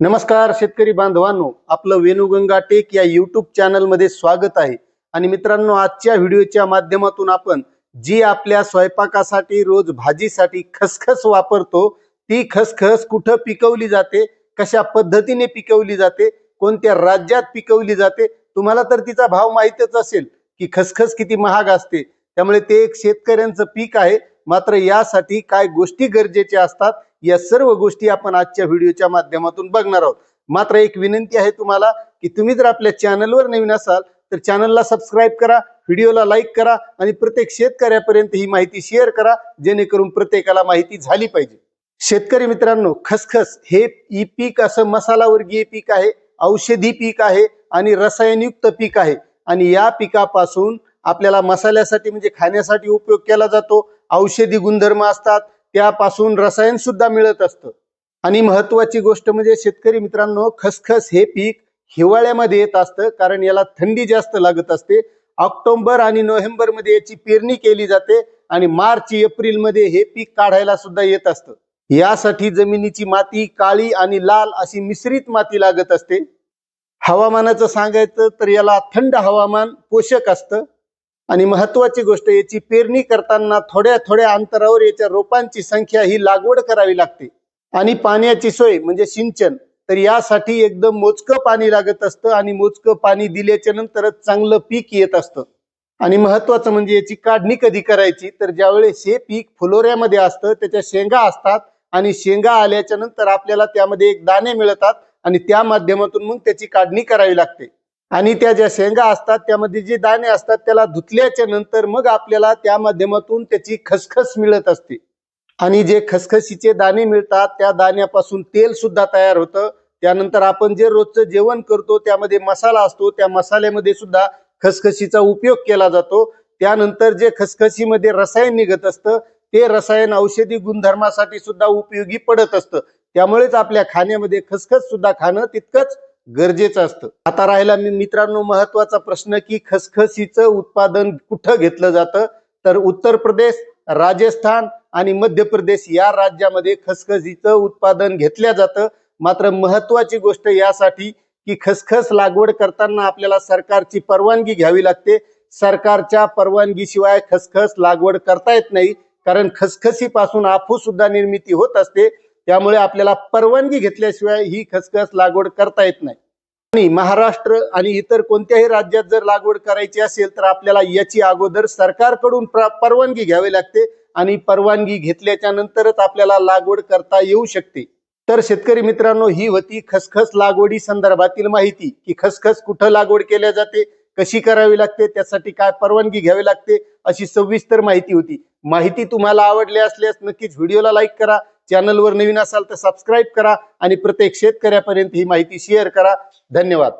नमस्कार शेतकरी बांधवांनो. आपलं वेणुगंगा टेक या युट्यूब चॅनलमध्ये स्वागत आहे. आणि मित्रांनो आजच्या व्हिडिओच्या माध्यमातून आपण जी आपल्या स्वयंपाकासाठी रोज भाजीसाठी खसखस वापरतो ती खसखस कुठं पिकवली जाते कशा पद्धतीने पिकवली जाते कोणत्या राज्यात पिकवली जाते तुम्हाला तर तिचा भाव माहीतच असेल की खसखस किती महाग असते. त्यामुळे ते एक शेतकऱ्यांचं पीक आहे. मात्र यासाठी काय गोष्टी गरजेच्या असतात या सर्व गोष्टी आपण आजच्या व्हिडिओच्या माध्यमातून बघणार आहोत. मात्र एक विनंती आहे तुम्हाला की तुम्ही जर आपल्या चॅनलवर नवीन असाल तर चॅनलला सबस्क्राईब करा व्हिडिओला लाईक करा आणि प्रत्येक शेतकऱ्यापर्यंत ही माहिती शेअर करा जेणेकरून प्रत्येकाला माहिती झाली पाहिजे. शेतकरी मित्रांनो खसखस हे ई पीक असं मसालावर्गीय पीक आहे औषधी पीक आहे आणि रसायनयुक्त पीक आहे. आणि या पिकापासून आपल्याला मसाल्यासाठी म्हणजे खाण्यासाठी उपयोग केला जातो औषधी गुणधर्म असतात त्यापासून रसायन सुद्धा मिळत असतं. आणि महत्वाची गोष्ट म्हणजे शेतकरी मित्रांनो खसखस हे पीक हिवाळ्यामध्ये येत असतं कारण याला थंडी जास्त लागत असते. ऑक्टोबर आणि नोव्हेंबरमध्ये याची पेरणी केली जाते आणि मार्च एप्रिलमध्ये हे पीक काढायला सुद्धा येत असतं. यासाठी जमिनीची माती काळी आणि लाल अशी मिश्रित माती लागत असते. हवामानाचं सांगायचं तर याला थंड हवामान पोषक असतं. आणि महत्वाची गोष्ट याची पेरणी करताना थोड्या थोड्या अंतरावर याच्या रोपांची संख्या ही लागवड करावी लागते. आणि पाण्याची सोय म्हणजे सिंचन तर यासाठी एकदम मोजकं पाणी लागत असतं आणि मोजकं पाणी दिल्याच्या नंतरच चांगलं पीक येत असतं. आणि महत्वाचं म्हणजे याची काढणी कधी करायची तर ज्यावेळेस हे पीक फुलोऱ्यामध्ये असतं त्याच्या शेंगा असतात आणि शेंगा आल्याच्यानंतर आपल्याला त्यामध्ये एक दाणे मिळतात आणि त्या माध्यमातून मग त्याची काढणी करावी लागते. आणि त्या ज्या शेंगा असतात त्यामध्ये जे दाणे असतात त्याला धुतल्याच्या नंतर मग आपल्याला त्या माध्यमातून त्याची खसखस मिळत असते. आणि जे खसखशीचे दाणे मिळतात त्या दाण्यापासून तेल सुद्धा तयार होतं. त्यानंतर आपण जे रोजचं जेवण करतो त्यामध्ये मसाला असतो त्या मसाल्यामध्ये सुद्धा खसखशीचा उपयोग केला जातो. त्यानंतर जे खसखशीमध्ये रसायन निघत असतं ते रसायन औषधी गुणधर्मासाठी सुद्धा उपयोगी पडत असतं. त्यामुळेच आपल्या खाण्यामध्ये खसखस सुद्धा खाणं तितकंच गरजेचं असतं. आता राहिला मी मित्रांनो महत्त्वाचा प्रश्न की खसखसीचं उत्पादन कुठं घेतलं जातं? तर उत्तर प्रदेश राजस्थान आणि मध्य प्रदेश या राज्यामध्ये खसखसीचं उत्पादन घेतलं जातं. मात्र महत्वाची गोष्ट यासाठी की खसखस लागवड करताना आपल्याला सरकारची परवानगी घ्यावी लागते. सरकारच्या परवानगीशिवाय खसखस लागवड करता येत नाही. कारण खसखसीपासून आफू सुद्धा निर्मिती होत असते. त्यामुळे आपल्याला परवानगी घेतल्याशिवाय ही खसखस लागवड करता येत नाही. आणि महाराष्ट्र आणि इतर कोणत्याही राज्यात जर लागवड करायची असेल तर आपल्याला याची अगोदर सरकारकडून परवानगी घ्यावी लागते आणि परवानगी घेतल्याच्या नंतरच आपल्याला लागवड करता येऊ शकते. तर शेतकरी मित्रांनो ही होती खसखस लागवडी संदर्भातील माहिती की खसखस कुठं लागवड केल्या जाते कशी करावी लागते त्यासाठी काय परवानगी घ्यावी लागते अशी सविस्तर माहिती होती. माहिती तुम्हाला आवडली असल्यास नक्कीच व्हिडिओला लाईक करा चॅनलवर नवीन असाल तर सबस्क्राईब करा आणि प्रत्येक शेतकऱ्यापर्यंत ही माहिती शेअर करा. धन्यवाद.